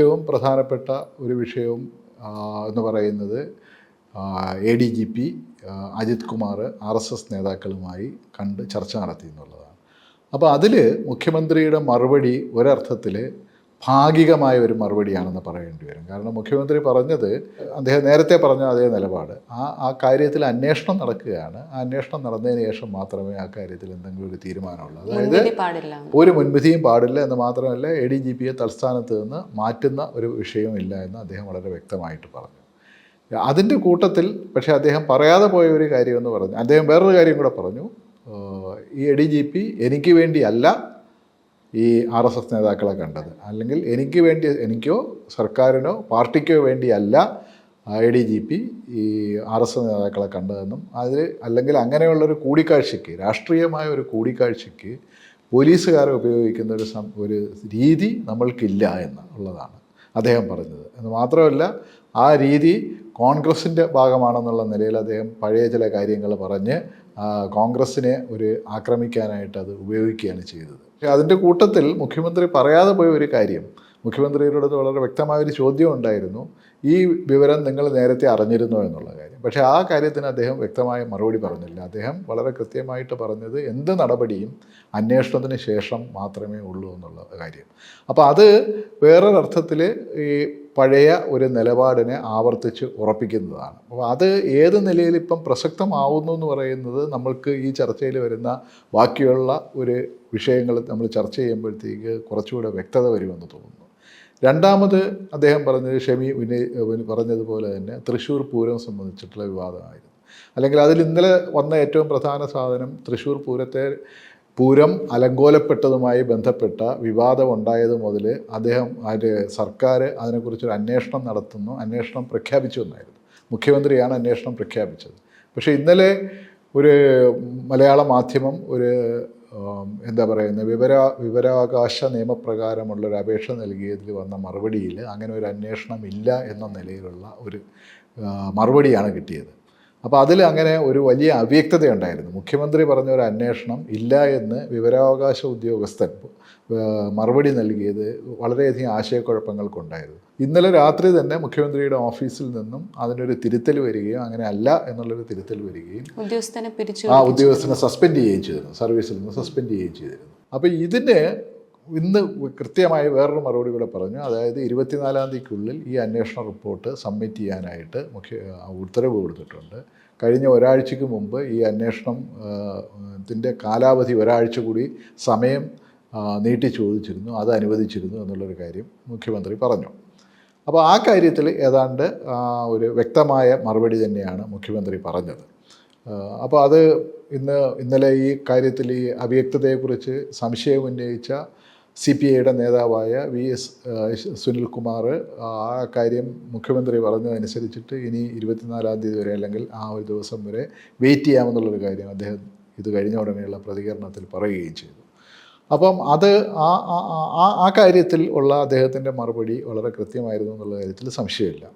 ഏറ്റവും പ്രധാനപ്പെട്ട ഒരു വിഷയവും എന്ന് പറയുന്നത് A D G P Ajith Kumar R S S നേതാക്കളുമായി കണ്ട് ചർച്ച നടത്തി എന്നുള്ളതാണ്. അപ്പോൾ അതിൽ മുഖ്യമന്ത്രിയുടെ മറുപടി ഒരർത്ഥത്തിൽ ഭാഗികമായ ഒരു മറുപടിയാണെന്ന് പറയേണ്ടി വരും. കാരണം മുഖ്യമന്ത്രി പറഞ്ഞത് അദ്ദേഹം നേരത്തെ പറഞ്ഞ അതേ നിലപാട്. ആ ആ കാര്യത്തിൽ അന്വേഷണം നടക്കുകയാണ്. ആ അന്വേഷണം നടന്നതിന് ശേഷം മാത്രമേ ആ കാര്യത്തിൽ എന്തെങ്കിലും ഒരു തീരുമാനമുള്ളൂ. അതായത് ഒരു മുൻവിധിയും പാടില്ല എന്ന് മാത്രമല്ല എ ഡി ജി പിയെ തൽസ്ഥാനത്ത് നിന്ന് മാറ്റുന്ന ഒരു വിഷയമില്ല എന്ന് അദ്ദേഹം വളരെ വ്യക്തമായിട്ട് പറഞ്ഞു. അതിന്റെ കൂട്ടത്തിൽ പക്ഷേ അദ്ദേഹം പറയാതെ പോയ ഒരു കാര്യമെന്ന് പറഞ്ഞു. അദ്ദേഹം വേറൊരു കാര്യം കൂടെ പറഞ്ഞു. ഈ എ ഡി ജി പി എനിക്ക് വേണ്ടിയല്ല ഈ ആർ എസ് എസ് നേതാക്കളെ കണ്ടത്. അല്ലെങ്കിൽ എനിക്ക് വേണ്ടി എനിക്കോ സർക്കാരിനോ പാർട്ടിക്കോ വേണ്ടിയല്ല എ ഡി ജി പി ഈ ആർ എസ് എസ് നേതാക്കളെ കണ്ടതെന്നും അതിൽ അല്ലെങ്കിൽ അങ്ങനെയുള്ളൊരു കൂടിക്കാഴ്ചയ്ക്ക് രാഷ്ട്രീയമായ ഒരു കൂടിക്കാഴ്ചയ്ക്ക് പോലീസുകാരെ ഉപയോഗിക്കുന്ന ഒരു സം ഒരു രീതി നമ്മൾക്കില്ല എന്ന് ഉള്ളതാണ് അദ്ദേഹം പറഞ്ഞത്. എന്ന് മാത്രമല്ല ആ രീതി കോൺഗ്രസിന്റെ ഭാഗമാണെന്നുള്ള നിലയിൽ അദ്ദേഹം പഴയ ചില കാര്യങ്ങൾ പറഞ്ഞ് കോൺഗ്രസ്സിനെ ഒരു ആക്രമിക്കാനായിട്ട് അത് ഉപയോഗിക്കുകയാണ് ചെയ്തത്. പക്ഷേ അതിന്റെ കൂട്ടത്തിൽ മുഖ്യമന്ത്രി പറയാതെ പോയ ഒരു കാര്യം. മുഖ്യമന്ത്രിയുടെ അടുത്ത് വളരെ വ്യക്തമായൊരു ചോദ്യം ഉണ്ടായിരുന്നു. ഈ വിവരം നിങ്ങൾ നേരത്തെ അറിഞ്ഞിരുന്നോ എന്നുള്ള കാര്യം. പക്ഷേ ആ കാര്യത്തിന് അദ്ദേഹം വ്യക്തമായ മറുപടി പറഞ്ഞില്ല. അദ്ദേഹം വളരെ കൃത്യമായിട്ട് പറഞ്ഞത് എന്ത് നടപടിയും അന്വേഷണത്തിന് ശേഷം മാത്രമേ ഉള്ളൂ എന്നുള്ള കാര്യം. അപ്പോൾ അത് വേറൊരർത്ഥത്തിൽ ഈ പഴയ ഒരു നിലപാടിനെ ആവർത്തിച്ച് ഉറപ്പിക്കുന്നതാണ്. അപ്പോൾ അത് ഏത് നിലയിൽ ഇപ്പം പ്രസക്തമാവുന്നു എന്ന് പറയുന്നത് നമ്മൾക്ക് ഈ ചർച്ചയിൽ വരുന്ന ബാക്കിയുള്ള ഒരു വിഷയങ്ങൾ നമ്മൾ ചർച്ച ചെയ്യുമ്പോഴത്തേക്ക് കുറച്ചുകൂടെ വ്യക്തത വരുമെന്ന് തോന്നുന്നു. രണ്ടാമത് അദ്ദേഹം പറഞ്ഞത് ഷമി ഉന്നയി പറഞ്ഞതുപോലെ തന്നെ തൃശ്ശൂർ പൂരം സംബന്ധിച്ചിട്ടുള്ള വിവാദമായിരുന്നു. അല്ലെങ്കിൽ അതിൽ ഇന്നലെ വന്ന ഏറ്റവും പ്രധാന സാധനം തൃശ്ശൂർ പൂരത്തെ പൂരം അലങ്കോലപ്പെട്ടതുമായി ബന്ധപ്പെട്ട വിവാദം ഉണ്ടായത് മുതൽ അദ്ദേഹം അതിന്റെ സർക്കാർ അതിനെക്കുറിച്ചൊരു അന്വേഷണം നടത്തുന്നു അന്വേഷണം പ്രഖ്യാപിച്ചു എന്നായിരുന്നു. മുഖ്യമന്ത്രിയാണ് അന്വേഷണം പ്രഖ്യാപിച്ചത്. പക്ഷേ ഇന്നലെ ഒരു മലയാള മാധ്യമം ഒരു എന്താ പറയുന്നത് വിവര വിവരാവകാശ നിയമപ്രകാരമുള്ള ഒരു അപേക്ഷ നൽകിയതിൽ വന്ന മറുപടിയിൽ അങ്ങനെ ഒരു അന്വേഷണം ഇല്ല എന്ന നിലയിലുള്ള ഒരു മറുപടിയാണ് കിട്ടിയത്. അപ്പോൾ അതിൽ അങ്ങനെ ഒരു വലിയ അവ്യക്തത ഉണ്ടായിരുന്നു മുഖ്യമന്ത്രി പറഞ്ഞ ഒരു അന്വേഷണം ഇല്ല എന്ന് വിവരാവകാശ ഉദ്യോഗസ്ഥൻ മറുപടി നൽകിയത് വളരെയധികം ആശയക്കുഴപ്പങ്ങൾക്കുണ്ടായിരുന്നു. ഇന്നലെ രാത്രി തന്നെ മുഖ്യമന്ത്രിയുടെ ഓഫീസിൽ നിന്നും അതിനൊരു തിരുത്തൽ വരികയും അങ്ങനെ അല്ല എന്നുള്ളൊരു തിരുത്തൽ വരികയും ഉദ്യോഗസ്ഥനെ പിരിച്ചു ആ ഉദ്യോഗസ്ഥനെ സസ്പെൻഡ് ചെയ്യുകയും ചെയ്തിരുന്നു. സർവീസിൽ നിന്ന് സസ്പെൻഡ് ചെയ്യുകയും ചെയ്തിരുന്നു. അപ്പോൾ ഇതിന് ഇന്ന് കൃത്യമായി വേറൊരു മറുപടി കൂടെ പറഞ്ഞു. അതായത് ഇരുപത്തിനാലാം തീയതിക്കുള്ളിൽ ഈ അന്വേഷണ റിപ്പോർട്ട് സബ്മിറ്റ് ചെയ്യാനായിട്ട് മുഖ്യ ഉത്തരവ് കൊടുത്തിട്ടുണ്ട്. കഴിഞ്ഞ ഒരാഴ്ചയ്ക്ക് മുമ്പ് ഈ അന്വേഷണം ത്തിന്റെ കാലാവധി ഒരാഴ്ച കൂടി സമയം നീട്ടി ചോദിച്ചിരുന്നു. അത് അനുവദിച്ചിരുന്നു എന്നുള്ളൊരു കാര്യം മുഖ്യമന്ത്രി പറഞ്ഞു. അപ്പോൾ ആ കാര്യത്തിൽ ഏതാണ്ട് ഒരു വ്യക്തമായ മറുപടി തന്നെയാണ് മുഖ്യമന്ത്രി പറഞ്ഞത്. അപ്പോൾ അത് ഇന്ന് ഇന്നലെ ഈ കാര്യത്തിൽ ഈ അവ്യക്തതയെക്കുറിച്ച് സംശയം ഉന്നയിച്ച സി പി ഐയുടെ നേതാവായ വി എസ് സുനിൽകുമാർ ആ കാര്യം മുഖ്യമന്ത്രി പറഞ്ഞതനുസരിച്ചിട്ട് ഇനി ഇരുപത്തിനാലാം തീയതി വരെ അല്ലെങ്കിൽ ആ ഒരു ദിവസം വരെ വെയിറ്റ് ചെയ്യാമെന്നുള്ളൊരു കാര്യം അദ്ദേഹം ഇത് കഴിഞ്ഞ ഉടനെയുള്ള പ്രതികരണത്തിൽ പറയുകയും ചെയ്തു. അപ്പം അത് ആ ആ- കാര്യത്തിൽ ഉള്ള അദ്ദേഹത്തിന്റെ മറുപടി വളരെ കൃത്യമായിരുന്നു എന്നുള്ള കാര്യത്തിൽ സംശയമില്ല.